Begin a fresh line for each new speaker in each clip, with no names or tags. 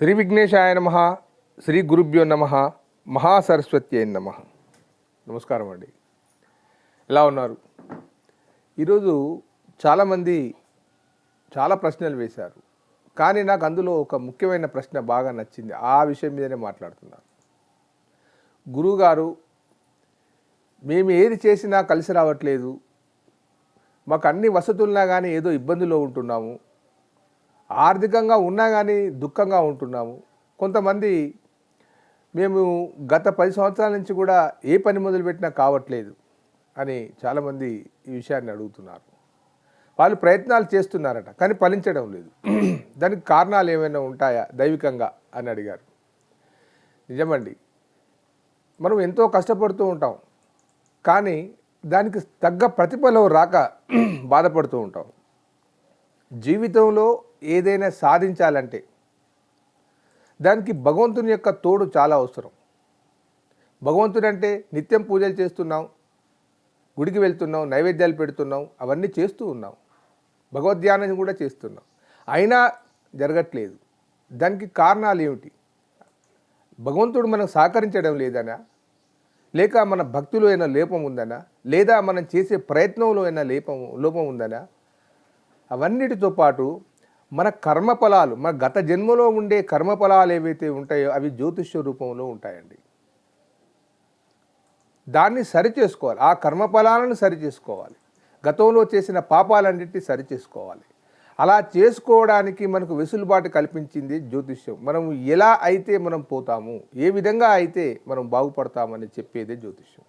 శ్రీ విఘ్నేశాయ నమ శ్రీ గురుభ్యో నమ మహాసరస్వతి నమ. నమస్కారం అండి. ఎలా ఉన్నారు? ఈరోజు చాలామంది చాలా ప్రశ్నలు వేశారు. కానీ నాకు అందులో ఒక ముఖ్యమైన ప్రశ్న బాగా నచ్చింది. ఆ విషయం మీదనే మాట్లాడుతున్నాను గురువుగారు మేము ఏది చేసినా కలిసి రావట్లేదు. మాకు అన్ని వసతులున్నా కానీ ఏదో ఇబ్బందిలో ఉంటున్నాము. ఆర్థికంగా ఉన్నా కానీ దుఃఖంగా ఉంటున్నాము. కొంతమంది మేము గత పది సంవత్సరాల నుంచి కూడా ఏ పని మొదలుపెట్టినా కావట్లేదు అని చాలామంది ఈ విషయాన్ని అడుగుతున్నారు. వాళ్ళు ప్రయత్నాలు చేస్తున్నారట కానీ ఫలించడం లేదు. దానికి కారణాలు ఏమైనా ఉంటాయా దైవికంగా అని అడిగారు. నిజమండి. మనం ఎంతో కష్టపడుతూ ఉంటాం కానీ దానికి తగ్గ ప్రతిఫలం రాక బాధపడుతూ ఉంటాం. జీవితంలో ఏదైనా సాధించాలంటే దానికి భగవంతుని యొక్క తోడు చాలా అవసరం. భగవంతుడు అంటే నిత్యం పూజలు చేస్తున్నాం గుడికి వెళ్తున్నాం నైవేద్యాలు పెడుతున్నాం అవన్నీ చేస్తూ ఉన్నాం. భగవద్ధ్యానం కూడా చేస్తున్నాం. అయినా జరగట్లేదు. దానికి కారణాలు ఏమిటి? భగవంతుడు మనకు సహకరించడం లేదనా? లేక మన భక్తిలో అయినా లోపం ఉందనా? లేదా మనం చేసే ప్రయత్నంలో అయినా లేపం లోపం ఉందనా? అవన్నిటితో పాటు మన కర్మఫలాలు మన గత జన్మలో ఉండే కర్మఫలాలు ఏవైతే ఉంటాయో అవి జ్యోతిష్య రూపంలో ఉంటాయండి. దాన్ని సరి చేసుకోవాలి ఆ కర్మఫలాలను సరి చేసుకోవాలి గతంలో చేసిన పాపాలన్నింటినీ సరి చేసుకోవాలి అలా చేసుకోవడానికి మనకు వెసులుబాటు కల్పించింది జ్యోతిష్యం. మనం ఎలా అయితే మనం పోతాము ఏ విధంగా అయితే మనం బాగుపడతామని చెప్పేదే జ్యోతిష్యం.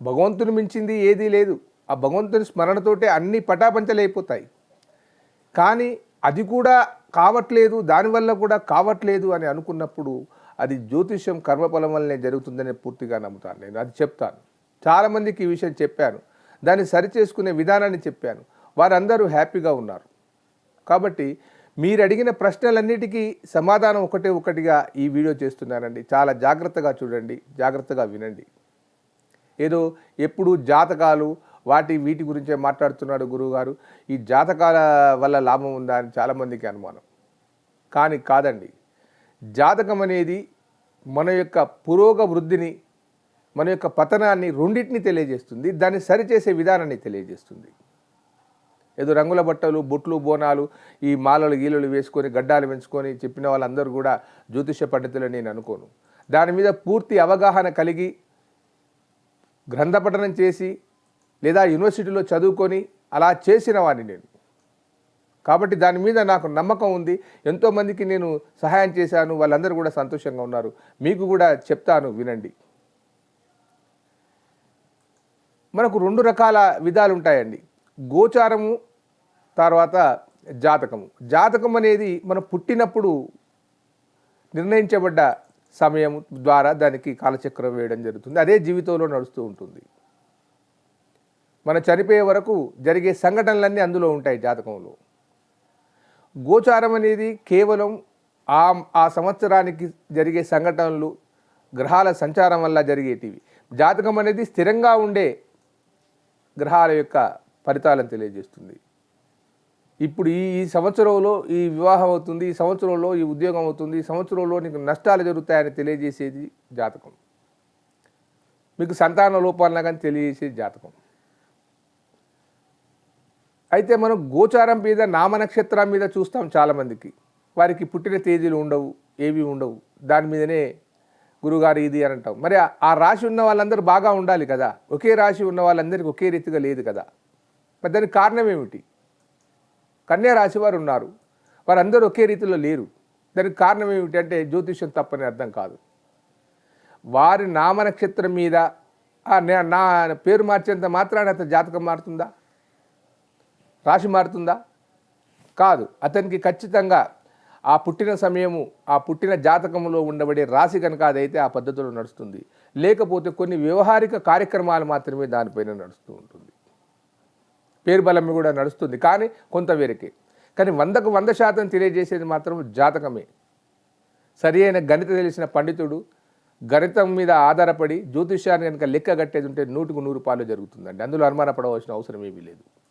భగవంతుని మించింది ఏదీ లేదు. ఆ భగవంతుని స్మరణతోటే అన్ని పటాపంచలైపోతాయి. కానీ అది కూడా కావట్లేదు దానివల్ల కూడా కావట్లేదు అని అనుకున్నప్పుడు అది జ్యోతిష్యం కర్మఫలం వల్లనే జరుగుతుందని పూర్తిగా నమ్ముతాను నేను అది చెప్తాను. చాలామందికి ఈ విషయం చెప్పాను. దాన్ని సరిచేసుకునే విధానాన్ని చెప్పాను. వారందరూ హ్యాపీగా ఉన్నారు. కాబట్టి మీరు అడిగిన ప్రశ్నలన్నిటికీ సమాధానం ఒకటే ఒకటిగా ఈ వీడియో చేస్తున్నానండి. చాలా జాగ్రత్తగా చూడండి జాగ్రత్తగా వినండి. ఏదో ఎప్పుడు జాతకాలు వాటి వీటి గురించే మాట్లాడుతున్నాడు గురువుగారు. ఈ జాతకాల వల్ల లాభం ఉందా అని చాలామందికి అనుమానం. కానీ కాదండి. జాతకం అనేది మన యొక్క పురోగ వృద్ధిని మన యొక్క పతనాన్ని రెండింటిని తెలియజేస్తుంది. దాన్ని సరిచేసే విధానాన్ని తెలియజేస్తుంది. ఏదో రంగుల బట్టలు బొట్లు బోనాలు ఈ మాలలు గీలలు వేసుకొని గడ్డాలు పెంచుకొని చెప్పిన వాళ్ళందరూ కూడా జ్యోతిష పండితులు నేను అనుకోను. దాని మీద పూర్తి అవగాహన కలిగి గ్రంథ పఠనం చేసి లేదా యూనివర్సిటీలో చదువుకొని అలా చేసిన వాడిని నేను. కాబట్టి దాని మీద నాకు నమ్మకం ఉంది. ఎంతోమందికి నేను సహాయం చేశాను. వాళ్ళందరూ కూడా సంతోషంగా ఉన్నారు. మీకు కూడా చెప్తాను వినండి. మనకు రెండు రకాల విధాలు ఉంటాయండి. గోచారము తర్వాత జాతకము. జాతకం అనేది మనం పుట్టినప్పుడు నిర్ణయించబడ్డ సమయం ద్వారా దానికి కాలచక్రం వేయడం జరుగుతుంది. అదే జీవితంలో నడుస్తూ ఉంటుంది. మన చనిపోయే వరకు జరిగే సంఘటనలన్నీ అందులో ఉంటాయి జాతకంలో. గోచారం అనేది కేవలం ఆ ఆ సంవత్సరానికి జరిగే సంఘటనలు గ్రహాల సంచారం వల్ల జరిగేటివి. జాతకం అనేది స్థిరంగా ఉండే గ్రహాల యొక్క ఫలితాలను తెలియజేస్తుంది. ఇప్పుడు ఈ ఈ సంవత్సరంలో ఈ వివాహం అవుతుంది ఈ సంవత్సరంలో ఈ ఉద్యోగం అవుతుంది ఈ సంవత్సరంలో నీకు నష్టాలు జరుగుతాయని తెలియజేసేది జాతకం. మీకు సంతాన లోపాలన కానీ తెలియజేసేది జాతకం. అయితే మనం గోచారం మీద నామ నక్షత్రం మీద చూస్తాం చాలామందికి. వారికి పుట్టిన తేదీలు ఉండవు ఏవి ఉండవు. దాని మీదనే గురుగారు ఇది అని అంటాం. మరి ఆ- రాశి ఉన్న వాళ్ళందరూ బాగా ఉండాలి కదా. ఒకే రాశి ఉన్న వాళ్ళందరికీ ఒకే రీతిగా లేదు కదా. మరి దానికి కారణం ఏమిటి? కన్యా రాశి వారు ఉన్నారు. వారందరూ ఒకే రీతిలో లేరు. దానికి కారణం ఏమిటి అంటే జ్యోతిష్యం తప్పని అర్థం కాదు. వారి నామ నక్షత్రం మీద నా పేరు మార్చేంత మాత్రాన అతని జాతకం మారుతుందా? రాశి మారుతుందా? కాదు. అతనికి ఖచ్చితంగా ఆ పుట్టిన సమయము ఆ పుట్టిన జాతకంలో ఉండబడే రాశి కనుక అదైతే ఆ పద్ధతిలో నడుస్తుంది. లేకపోతే కొన్ని వ్యవహారిక కార్యక్రమాలు మాత్రమే దానిపైన నడుస్తూ ఉంటుంది. పేరు బలం కూడా నడుస్తుంది. కానీ కొంత వేరకే. కానీ వందకు వంద శాతం తెలియజేసేది మాత్రం జాతకమే. సరి అయిన గణిత తెలిసిన పండితుడు గణితం మీద ఆధారపడి జ్యోతిష్యాన్ని కనుక లెక్క కట్టేది ఉంటే నూటికి నూరు పాలు జరుగుతుందండి. అందులో అనుమానపడవలసిన అవసరం ఏమీ లేదు.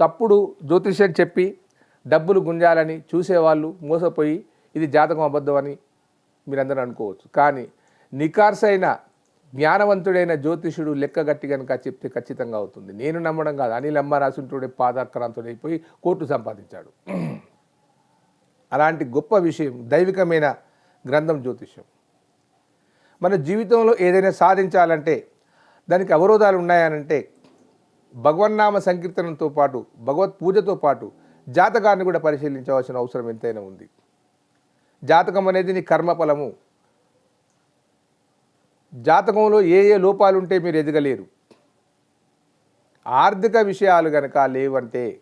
తప్పుడు జ్యోతిష్యం చెప్పి డబ్బులు గుంజాలని చూసేవాళ్ళు మోసపోయి ఇది జాతకం అబద్ధం అని మీరందరూ అనుకోవచ్చు. కానీ నికార్సైన జ్ఞానవంతుడైన జ్యోతిషుడు లెక్కగట్టి కనుక చెప్తే ఖచ్చితంగా అవుతుంది. నేను నమ్మడం కాదు. అనిల్ అమ్మ రాసుంటుడే పాదాక్రాంతుడైపోయి కోర్టు సంపాదించాడు. అలాంటి గొప్ప విషయం దైవికమైన గ్రంథం జ్యోతిష్యం. మన జీవితంలో ఏదైనా సాధించాలంటే దానికి అవరోధాలు ఉన్నాయనంటే భగవన్నామ సంకీర్తనంతో పాటు భగవత్ పూజతో పాటు జాతకాన్ని కూడా పరిశీలించవలసిన అవసరం ఎంతైనా ఉంది. జాతకం అనేది నీ కర్మఫలము. జాతకంలో ఏ ఏ లోపాలు ఉంటే మీరు ఎదగలేరు. ఆర్థిక విషయాలు కనుక లేవంటే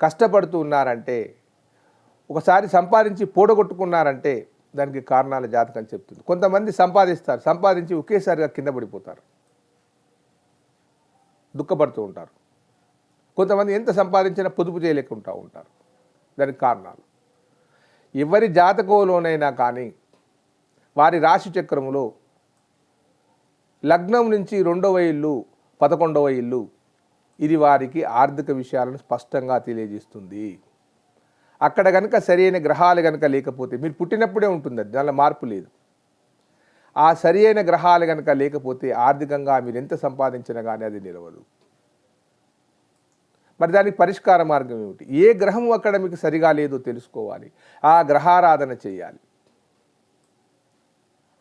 కష్టపడుతూ ఉన్నారంటే ఒకసారి సంపాదించి పూడగొట్టుకున్నారంటే దానికి కారణాల జాతకం చెప్తుంది. కొంతమంది సంపాదిస్తారు. సంపాదించి ఒకేసారిగా కింద పడిపోతారు. దుఃఖపడుతూ ఉంటారు. కొంతమంది ఎంత సంపాదించినా పొదుపు చేయలేకుంటూ ఉంటారు. దానికి కారణాలు. ఎవరి జాతకంలోనైనా కానీ వారి రాశి చక్రములో లగ్నం నుంచి రెండవ ఇల్లు పదకొండవ ఇల్లు ఇది వారికి ఆర్థిక విషయాలను స్పష్టంగా తెలియజేస్తుంది. అక్కడ కనుక సరైన గ్రహాలు కనుక లేకపోతే మీరు పుట్టినప్పుడే ఉంటుంది అది దానిలో మార్పు లేదు. ఆ సరి అయిన గ్రహాలు కనుక లేకపోతే ఆర్థికంగా మీరు ఎంత సంపాదించినా కానీ అది నిలవదు. మరి దానికి పరిష్కార మార్గం ఏమిటి? ఏ గ్రహం అక్కడ మీకు సరిగా లేదో తెలుసుకోవాలి. ఆ గ్రహారాధన చేయాలి.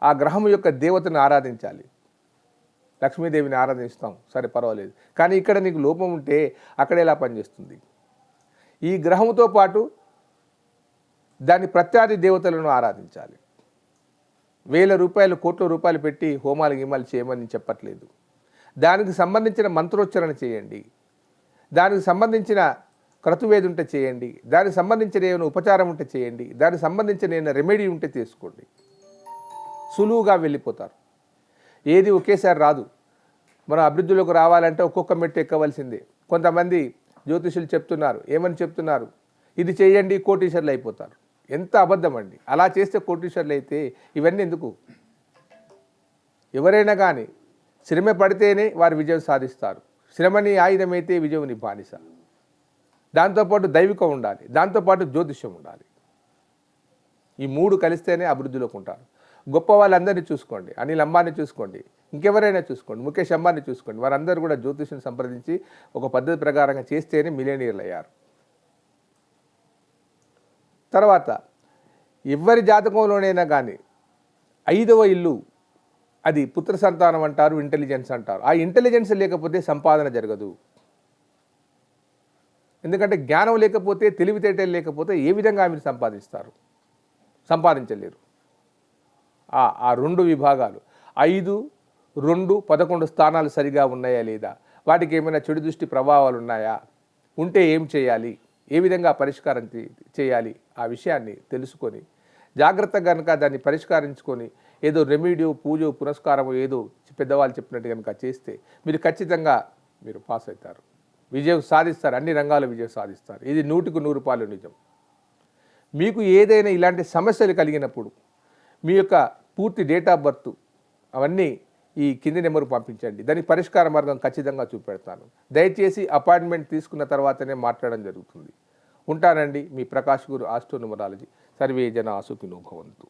ఆ గ్రహం యొక్క దేవతను ఆరాధించాలి. లక్ష్మీదేవిని ఆరాధిస్తాం సరే పర్వాలేదు. కానీ ఇక్కడ నీకు లోపం ఉంటే అక్కడ ఎలా పనిచేస్తుంది? ఈ గ్రహంతో పాటు దాని ప్రత్యాది దేవతలను ఆరాధించాలి. వేల రూపాయలు కోట్ల రూపాయలు పెట్టి హోమాలు గీమాలు చేయమని చెప్పట్లేదు. దానికి సంబంధించిన మంత్రోచ్చరణ చేయండి. దానికి సంబంధించిన క్రతువేది ఉంటే చేయండి. దానికి సంబంధించిన ఏమైనా ఉపచారం ఉంటే చేయండి. దానికి సంబంధించిన ఏమైనా రెమెడీ ఉంటే తీసుకోండి. సులువుగా వెళ్ళిపోతారు. ఏది ఒకేసారి రాదు. మనం అభివృద్ధిలోకి రావాలంటే ఒక్కొక్క మెట్టు ఎక్కవలసిందే. కొంతమంది జ్యోతిషులు చెప్తున్నారు ఏమని చెప్తున్నారు? ఇది చేయండి కోటీశ్వర్లు అయిపోతారు. ఎంత అబద్ధం అండి అలా చేస్తే కోటీశ్వర్లు అయితే ఇవన్నీ ఎందుకు? ఎవరైనా కానీ శ్రమ పడితేనే వారు విజయం సాధిస్తారు. శ్రమని ఆయుధమైతే విజయం బానిస. దాంతోపాటు దైవికం ఉండాలి. దాంతోపాటు జ్యోతిష్యం ఉండాలి. ఈ మూడు కలిస్తేనే అభివృద్ధిలోకి ఉంటారు. గొప్ప వాళ్ళందరినీ చూసుకోండి. అనిల్ అంబానీ చూసుకోండి. ఇంకెవరైనా చూసుకోండి. ముఖేష్ అంబానీ చూసుకోండి. వారందరూ కూడా జ్యోతిష్యం సంప్రదించి ఒక పద్ధతి ప్రకారంగా చేస్తేనే మిలేనియర్లు అయ్యారు. తర్వాత ఎవరి జాతకంలోనైనా కానీ ఐదవ ఇల్లు అది పుత్ర సంతానం అంటారు ఇంటెలిజెన్స్ అంటారు. ఆ ఇంటెలిజెన్స్ లేకపోతే సంపాదన జరగదు. ఎందుకంటే జ్ఞానం లేకపోతే తెలివితేటలు లేకపోతే ఏ విధంగా మీరు సంపాదిస్తారు? సంపాదించలేరు. ఆ రెండు విభాగాలు. ఐదు రెండు పదకొండు స్థానాలు సరిగా ఉన్నాయా లేదా? వాటికి ఏమైనా చెడు దృష్టి ప్రభావాలు ఉన్నాయా? ఉంటే ఏం చేయాలి? ఏ విధంగా పరిష్కారం చే- చేయాలి ఆ విషయాన్ని తెలుసుకొని జాగ్రత్తగా కనుక దాన్ని పరిష్కరించుకొని ఏదో రెమీడియో పూజ పురస్కారం ఏదో పెద్దవాళ్ళు చెప్పినట్టు కనుక చేస్తే మీరు ఖచ్చితంగా మీరు పాస్ అవుతారు. విజయం సాధిస్తారు అన్ని రంగాల విజయం సాధిస్తారు. ఇది నూటికి నూరు పాలు నిజం. మీకు ఏదైనా ఇలాంటి సమస్యలు కలిగినప్పుడు మీ యొక్క పూర్తి డేట్ ఆఫ్ బర్త్ అవన్నీ ఈ కింది నెంబర్ పంపించండి. దానికి పరిష్కార మార్గం ఖచ్చితంగా చూపెడతాను. దయచేసి అపాయింట్మెంట్ తీసుకున్న తర్వాతనే మాట్లాడడం జరుగుతుంది. ఉంటానండి మీ ప్రకాష్ గురు ఆస్ట్రో న్యూమరాలజీ సర్వే జన ఆసుకినో భవంతు.